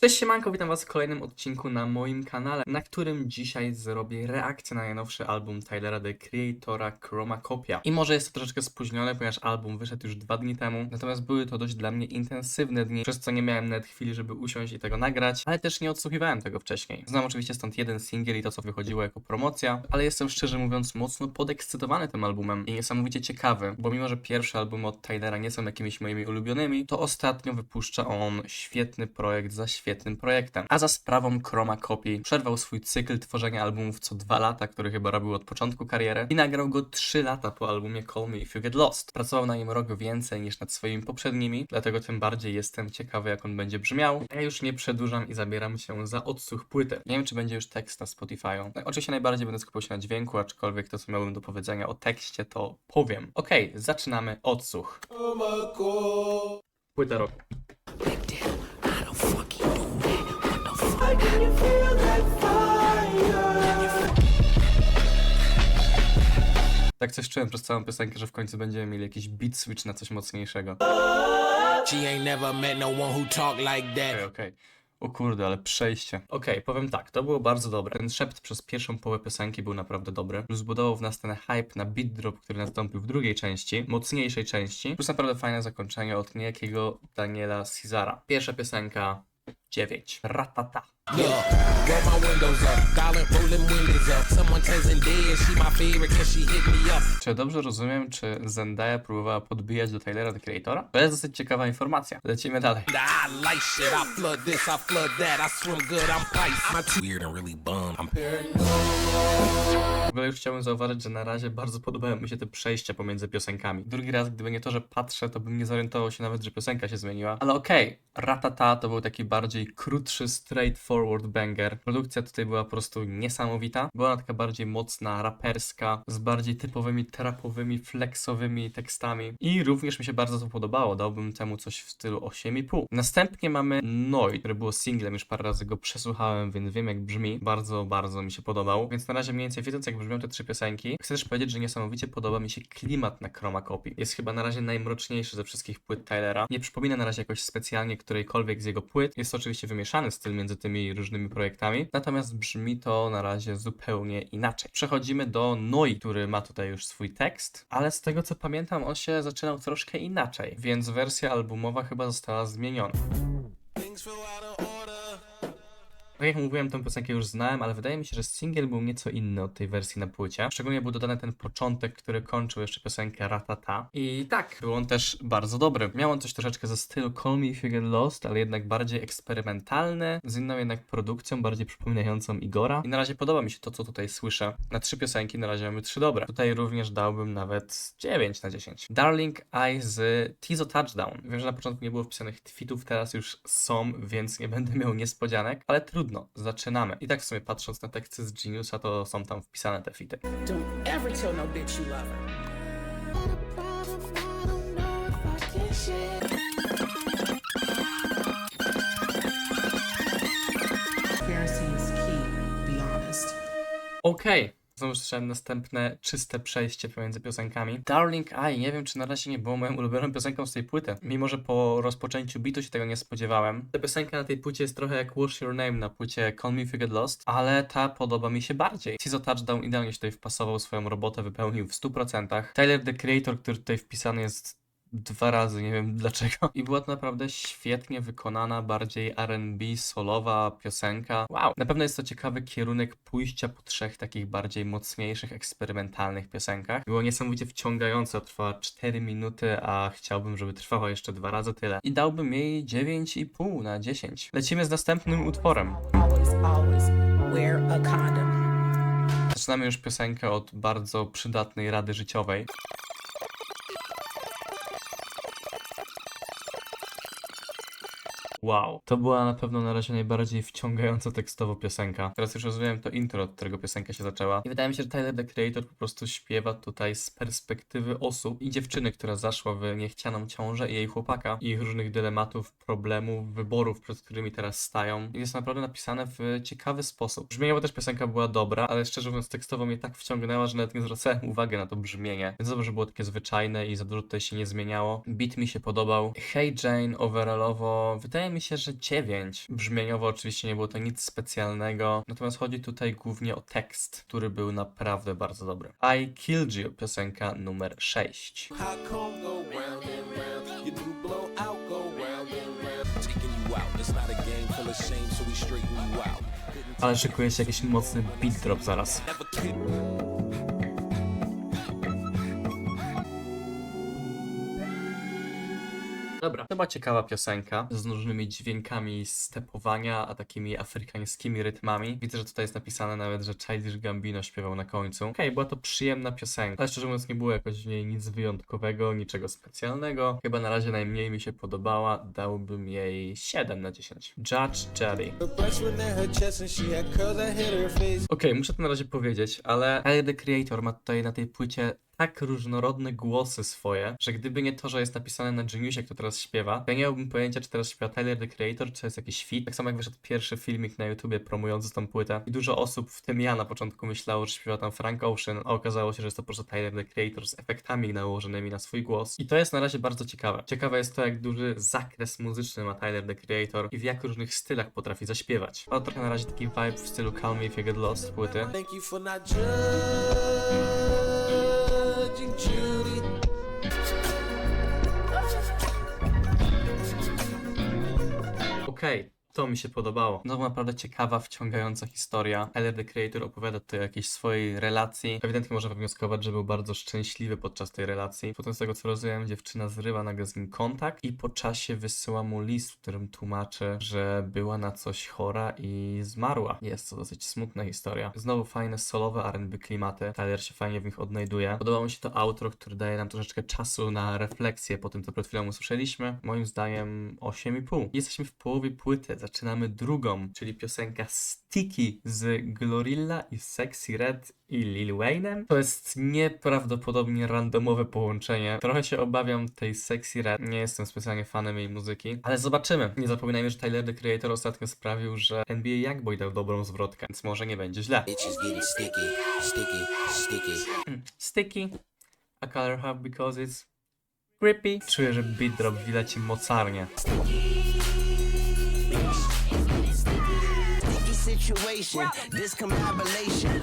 Cześć siemanko, witam was w kolejnym odcinku na moim kanale, na którym dzisiaj zrobię reakcję na najnowszy album Tylera The Creatora Chromacopia. I może jest to troszeczkę spóźnione, ponieważ album wyszedł już dwa dni temu, natomiast były to dość dla mnie intensywne dni, przez co nie miałem nawet chwili, żeby usiąść i tego nagrać, ale też nie odsłuchiwałem tego wcześniej. Znam oczywiście stąd jeden singiel i to, co wychodziło jako promocja, ale jestem szczerze mówiąc mocno podekscytowany tym albumem i niesamowicie ciekawy, bo mimo, że pierwsze albumy od Tylera nie są jakimiś moimi ulubionymi, to ostatnio wypuszcza on świetny projekt za świetnym projektem. A za sprawą Chroma Copy przerwał swój cykl tworzenia albumów co dwa lata, który chyba robił od początku kariery i nagrał go trzy lata po albumie Call Me If You Get Lost. Pracował na nim rok więcej niż nad swoimi poprzednimi, dlatego tym bardziej jestem ciekawy jak on będzie brzmiał. Ja już nie przedłużam i zabieram się za odsłuch płyty. Nie wiem czy będzie już tekst na Spotify'u. No, oczywiście najbardziej będę skupiał się na dźwięku, aczkolwiek to co miałbym do powiedzenia o tekście to powiem. Okej, zaczynamy odsłuch. Płyta roku. Tak coś czułem przez całą piosenkę, że w końcu będziemy mieli jakiś beat switch na coś mocniejszego. She ain't never met no one who talk like that. Okej. O kurde, ale przejście. Okej, powiem tak, to było bardzo dobre. Ten szept przez pierwszą połowę piosenki był naprawdę dobry. Plus budował w nas ten hype na beat drop, który nastąpił w drugiej części, mocniejszej części. Plus naprawdę fajne zakończenie od niejakiego Daniela Cesara. Pierwsza piosenka 9. Ratata. Czy dobrze rozumiem, czy Zendaya próbowała podbijać do Taylora The Creatora? To jest dosyć ciekawa informacja. Lecimy dalej. I like shit, I flood this, I flood that. I swim good, I'm Pisces. My and really bum. I'm W ogóle już chciałbym zauważyć, że na razie bardzo podobają mi się te przejścia pomiędzy piosenkami. Drugi raz, gdyby nie to, że patrzę, to bym nie zorientował się nawet, że piosenka się zmieniła. Ale okej, Ratata to był taki bardziej krótszy, straightforward banger. Produkcja tutaj była po prostu niesamowita. Była taka bardziej mocna, raperska, z bardziej typowymi trapowymi, flexowymi tekstami. I również mi się bardzo to podobało. Dałbym temu coś w stylu 8,5. Następnie mamy Noi, który było singlem, już parę razy go przesłuchałem, więc wiem jak brzmi. Bardzo, bardzo mi się podobał. Więc na razie mniej więcej wiedząc jak brzmią te trzy piosenki, chcę też powiedzieć, że niesamowicie podoba mi się klimat na Chroma Copy. Jest chyba na razie najmroczniejszy ze wszystkich płyt Tylera. Nie przypomina na razie jakoś specjalnie którejkolwiek z jego płyt. Jest oczywiście wymieszany styl między tymi różnymi projektami, natomiast brzmi to na razie zupełnie inaczej. Przechodzimy do Noi, który ma tutaj już swój tekst, ale z tego co pamiętam, on się zaczynał troszkę inaczej, więc wersja albumowa chyba została zmieniona. things Tak jak mówiłem, tę piosenkę już znałem, ale wydaje mi się, że singiel był nieco inny od tej wersji na płycie. Szczególnie był dodany ten początek, który kończył jeszcze piosenkę Ratata. I tak, był on też bardzo dobry. Miał on coś troszeczkę ze stylu Call Me If You Get Lost, ale jednak bardziej eksperymentalny, z inną jednak produkcją, bardziej przypominającą Igora. I na razie podoba mi się to, co tutaj słyszę. Na trzy piosenki na razie mamy trzy dobre. Tutaj również dałbym nawet 9 na 10. Darling Eye z Tizo Touchdown. Wiem, że na początku nie było wpisanych tweetów, teraz już są, więc nie będę miał niespodzianek, ale trudno, zaczynamy. I tak w sumie patrząc na teksty z Geniusa, to są tam wpisane te fity. Don't ever tell no bitch you love her. Transparency is Znowu słyszałem następne czyste przejście pomiędzy piosenkami. Darling Eye, nie wiem czy na razie nie było moją ulubioną piosenką z tej płyty. Mimo, że po rozpoczęciu bitu się tego nie spodziewałem. Ta piosenka na tej płycie jest trochę jak What's Your Name na płycie Call Me If You Get Lost, ale ta podoba mi się bardziej. Tizo Touchdown idealnie się tutaj wpasował, swoją robotę wypełnił w 100%. Tyler, the Creator, który tutaj wpisany jest dwa razy, nie wiem dlaczego. I była to naprawdę świetnie wykonana, bardziej RB, solowa piosenka. Wow, na pewno jest to ciekawy kierunek pójścia po trzech takich bardziej mocniejszych, eksperymentalnych piosenkach. Było niesamowicie wciągające, trwała 4 minuty, a chciałbym, żeby trwała jeszcze dwa razy tyle. I dałbym jej 9,5 na 10. Lecimy z następnym utworem. Always, always wear a condom. Zaczynamy już piosenkę od bardzo przydatnej rady życiowej. Wow, to była na pewno na razie najbardziej wciągająca tekstowo piosenka. Teraz już rozumiem to intro, od którego piosenka się zaczęła. I wydaje mi się, że Tyler, the Creator, po prostu śpiewa tutaj z perspektywy osób i dziewczyny, która zaszła w niechcianą ciążę i jej chłopaka, i ich różnych dylematów, problemów, wyborów, przed którymi teraz stają. I jest naprawdę napisane w ciekawy sposób. Brzmieniowo też piosenka była dobra, ale szczerze mówiąc tekstowo mnie tak wciągnęła, że nawet nie zwracałem uwagi na to brzmienie. Więc dobrze, że było takie zwyczajne i za dużo tutaj się nie zmieniało. Beat mi się podobał. Hey Jane, overallowo, wydaje mi mi się, że 9. Brzmieniowo oczywiście nie było to nic specjalnego, natomiast chodzi tutaj głównie o tekst, który był naprawdę bardzo dobry. I Killed You, piosenka numer 6. How come go round and round? You do blow out, go round and round. Taking you out. It's not a game full of shame, so we straighten you out. Didn't Ale szykuje się jakiś mocny beat drop zaraz. Chyba ciekawa piosenka z różnymi dźwiękami stepowania, a takimi afrykańskimi rytmami. Widzę, że tutaj jest napisane nawet, że Childish Gambino śpiewał na końcu. Okej, była to przyjemna piosenka, ale szczerze mówiąc nie było jakoś w niej nic wyjątkowego, niczego specjalnego. Chyba na razie najmniej mi się podobała, dałbym jej 7 na 10. Judge Jelly. Okej, muszę to na razie powiedzieć, ale Tyler, the Creator ma tutaj na tej płycie tak różnorodne głosy swoje, że gdyby nie to, że jest napisane na Geniusie, kto teraz śpiewa, ja nie miałbym pojęcia, czy teraz śpiewa Tyler, the Creator, czy to jest jakiś fit. Tak samo jak wyszedł pierwszy filmik na YouTubie promujący tą płytę i dużo osób, w tym ja na początku myślało, że śpiewa tam Frank Ocean, a okazało się, że jest to po prostu Tyler, the Creator z efektami nałożonymi na swój głos. I to jest na razie bardzo ciekawe. Ciekawe jest to, jak duży zakres muzyczny ma Tyler, the Creator i w jak różnych stylach potrafi zaśpiewać. Ma trochę na razie taki vibe w stylu Call Me If You Get Lost płyty. Thank you for not Judy. Okay, to mi się podobało. No naprawdę ciekawa, wciągająca historia. Tyler, the Creator opowiada tutaj o jakiejś swojej relacji. Ewidentnie można wywnioskować, że był bardzo szczęśliwy podczas tej relacji. Potem z tego co rozumiem, dziewczyna zrywa nagle z nim kontakt i po czasie wysyła mu list, w którym tłumaczy, że była na coś chora i zmarła. Jest to dosyć smutna historia. Znowu fajne solowe R&B klimaty. Tyler się fajnie w nich odnajduje. Podobało mi się to outro, które daje nam troszeczkę czasu na refleksję po tym, co przed chwilą usłyszeliśmy. Moim zdaniem 8,5. Jesteśmy w połowie płyty. Zaczynamy drugą, czyli piosenka Sticky z Glorilla i Sexy Red i Lil Wayne'em. To jest nieprawdopodobnie randomowe połączenie. Trochę się obawiam tej Sexy Red. Nie jestem specjalnie fanem jej muzyki, ale zobaczymy. Nie zapominajmy, że Tyler, the Creator ostatnio sprawił, że NBA Youngboy dał dobrą zwrotkę, więc może nie będzie źle. Sticky, sticky, sticky. Sticky. A color hub because it's creepy. Czuję, że beat drop widać mocarnie. Situation, discombobulation.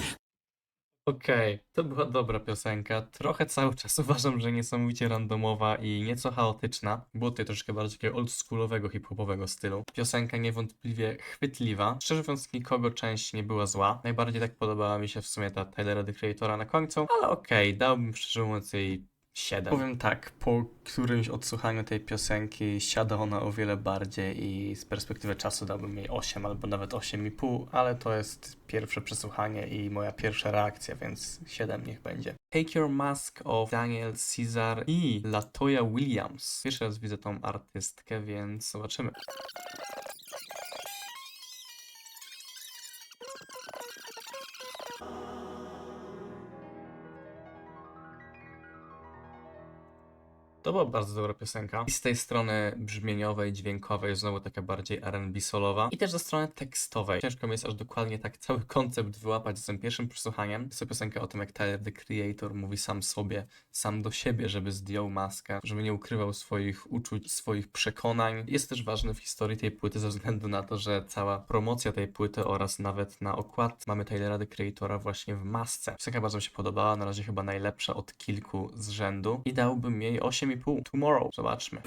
Okej, to była dobra piosenka. Trochę cały czas uważam, że niesamowicie randomowa i nieco chaotyczna. Było tutaj troszkę bardziej takiego oldschoolowego, hip-hopowego stylu. Piosenka niewątpliwie chwytliwa. Szczerze mówiąc, nikogo część nie była zła. Najbardziej tak podobała mi się w sumie ta Tylera the Creatora na końcu, ale okej, dałbym szczerze mówiąc jej 7. Powiem tak, po którymś odsłuchaniu tej piosenki siada ona o wiele bardziej i z perspektywy czasu dałbym jej 8 albo nawet 8,5, ale to jest pierwsze przesłuchanie i moja pierwsza reakcja, więc 7 niech będzie. Take Your Mask of Daniel Caesar i Latoya Williams. Pierwszy raz widzę tą artystkę, więc zobaczymy. To była bardzo dobra piosenka. I z tej strony brzmieniowej, dźwiękowej, znowu taka bardziej R&B solowa. I też ze strony tekstowej. Ciężko mi jest aż dokładnie tak cały koncept wyłapać z tym pierwszym przesłuchaniem. Jest to piosenka o tym, jak Tyler, the Creator, mówi sam sobie, sam do siebie, żeby zdjął maskę, żeby nie ukrywał swoich uczuć, swoich przekonań. Jest też ważny w historii tej płyty ze względu na to, że cała promocja tej płyty oraz nawet na okład mamy Tylera, the Creatora właśnie w masce. Piosenka bardzo mi się podobała, na razie chyba najlepsza od kilku z rzędu. I dałbym jej 8,5. Tomorrow. Zobaczmy.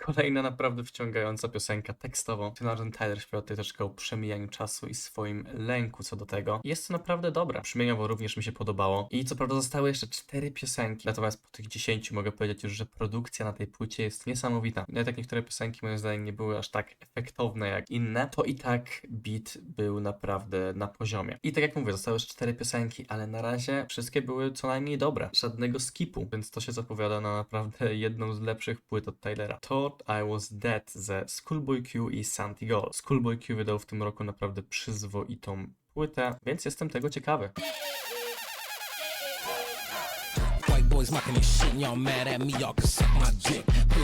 Kolejna naprawdę wciągająca piosenka tekstowo. Tym razem Tyler śpiewa tutaj troszkę o przemijaniu czasu i swoim lęku co do tego. Jest to naprawdę dobre. Brzmieniowo również mi się podobało. I co prawda zostały jeszcze cztery piosenki, natomiast po tych dziesięciu mogę powiedzieć już, że produkcja na tej płycie jest niesamowita. Nawet jak niektóre piosenki moim zdaniem nie były aż tak efektowne jak inne, to i tak beat był naprawdę na poziomie. I tak jak mówię, zostały jeszcze cztery piosenki, ale na razie wszystkie były co najmniej dobre. Żadnego skipu, więc to się zapowiada na naprawdę jedną z lepszych płyt od Tylera. Thought I Was Dead ze Schoolboy Q i Santi Gold. Schoolboy Q wydał w tym roku naprawdę przyzwoitą płytę, więc jestem tego ciekawy.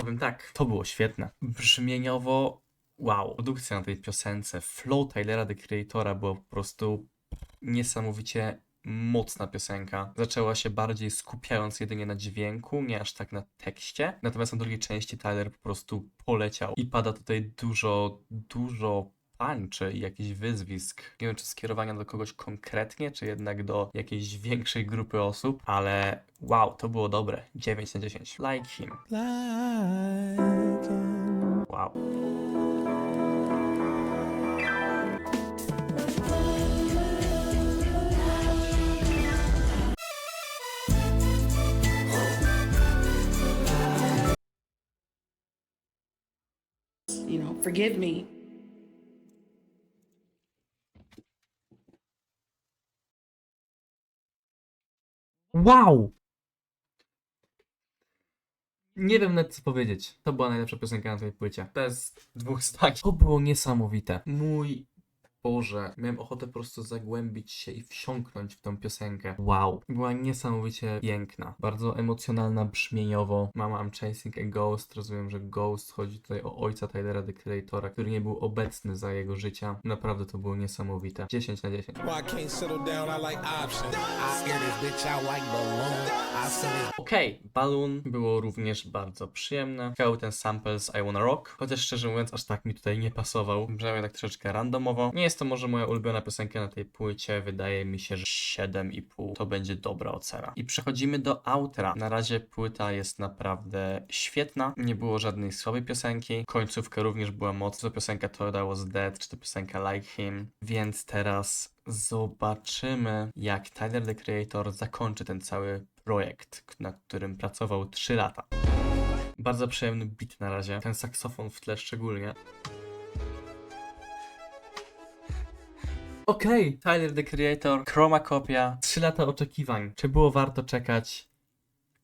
Powiem tak, to było świetne. Brzmieniowo, wow. Produkcja na tej piosence, flow Tylera, the Creatora była po prostu niesamowicie mocna piosenka. Zaczęła się bardziej skupiając jedynie na dźwięku, nie aż tak na tekście. Natomiast na drugiej części Tyler po prostu poleciał i pada tutaj dużo, dużo panchy i jakichś wyzwisk. Nie wiem, czy skierowania do kogoś konkretnie, czy jednak do jakiejś większej grupy osób, ale wow, to było dobre. 9 na 10. Like him. Wow. Forgive me. Wow! Nie wiem nawet co powiedzieć. To była najlepsza piosenka na tej płycie. Bez dwóch zdań. To było niesamowite. Mój Boże, miałem ochotę po prostu zagłębić się i wsiąknąć w tą piosenkę. Wow. Była niesamowicie piękna. Bardzo emocjonalna brzmieniowo. Mama I'm Chasing a Ghost. Rozumiem, że Ghost chodzi tutaj o ojca Tylera, The Creatora, który nie był obecny za jego życia. Naprawdę to było niesamowite. 10 na 10. Why I can't settle down, I like options. I scare this bitch out like balloon. Okej, było również bardzo przyjemne. Ciekawy ten sample z I Wanna Rock, chociaż szczerze mówiąc aż tak mi tutaj nie pasował. Brzmiał tak troszeczkę randomowo. Nie jest to może moja ulubiona piosenka na tej płycie, wydaje mi się, że 7,5 to będzie dobra ocena. I przechodzimy do outra. Na razie płyta jest naprawdę świetna, nie było żadnej słabej piosenki. Końcówka również była mocna. Piosenka To That Was Dead, czy to piosenka Like Him. Więc teraz zobaczymy, jak Tyler the Creator zakończy ten cały projekt, nad którym pracował 3 lata. Bardzo przyjemny beat na razie, ten saksofon w tle szczególnie. Okej, Tyler the Creator, Chroma Kopia, 3 lata oczekiwań. Czy było warto czekać?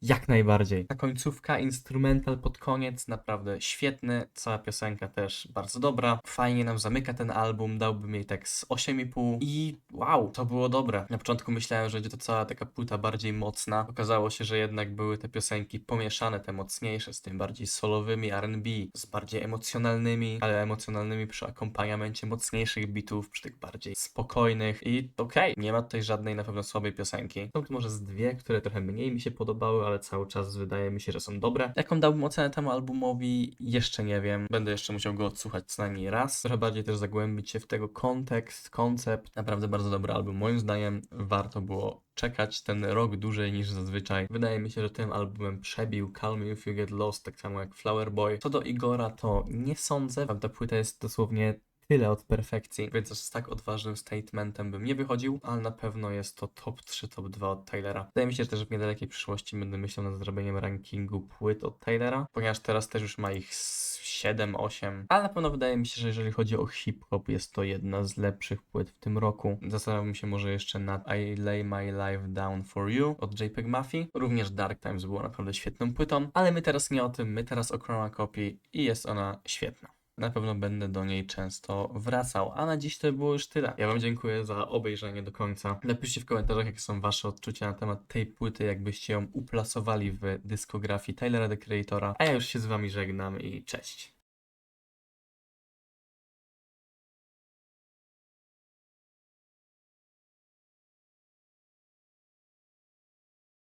Jak najbardziej. Ta końcówka, instrumental pod koniec, naprawdę świetny. Cała piosenka też bardzo dobra. Fajnie nam zamyka ten album, dałbym jej tak z 8,5 i wow, to było dobre. Na początku myślałem, że będzie to cała taka płyta bardziej mocna. Okazało się, że jednak były te piosenki pomieszane, te mocniejsze, z tym bardziej solowymi R&B, z bardziej emocjonalnymi, ale emocjonalnymi przy akompaniamencie mocniejszych bitów, przy tych bardziej spokojnych i okej, nie ma tutaj żadnej na pewno słabej piosenki. Są może z dwie, które trochę mniej mi się podobały, ale cały czas wydaje mi się, że są dobre. Jaką dałbym ocenę temu albumowi? Jeszcze nie wiem. Będę jeszcze musiał go odsłuchać co najmniej raz. Trochę bardziej też zagłębić się w tego kontekst, koncept. Naprawdę bardzo dobry album. Moim zdaniem warto było czekać ten rok dłużej niż zazwyczaj. Wydaje mi się, że tym albumem przebił Call Me If You Get Lost, tak samo jak Flower Boy. Co do Igora, to nie sądzę. Ta płyta jest dosłownie tyle od perfekcji, więc z tak odważnym statementem bym nie wychodził, ale na pewno jest to top 3, top 2 od Tylera. Wydaje mi się też, że w niedalekiej przyszłości będę myślał nad zrobieniem rankingu płyt od Tylera, ponieważ teraz też już ma ich z 7, 8, ale na pewno wydaje mi się, że jeżeli chodzi o hip-hop, jest to jedna z lepszych płyt w tym roku. Zastanawiam się może jeszcze nad I Lay My Life Down For You od JPEG Mafii. Również Dark Times było naprawdę świetną płytą, ale my teraz nie o tym, my teraz o Chroma Copy i jest ona świetna. Na pewno będę do niej często wracał. A na dziś to było już tyle. Ja Wam dziękuję za obejrzenie do końca. Napiszcie w komentarzach, jakie są Wasze odczucia na temat tej płyty, jakbyście ją uplasowali w dyskografii Tylera the Creatora. A ja już się z Wami żegnam i cześć.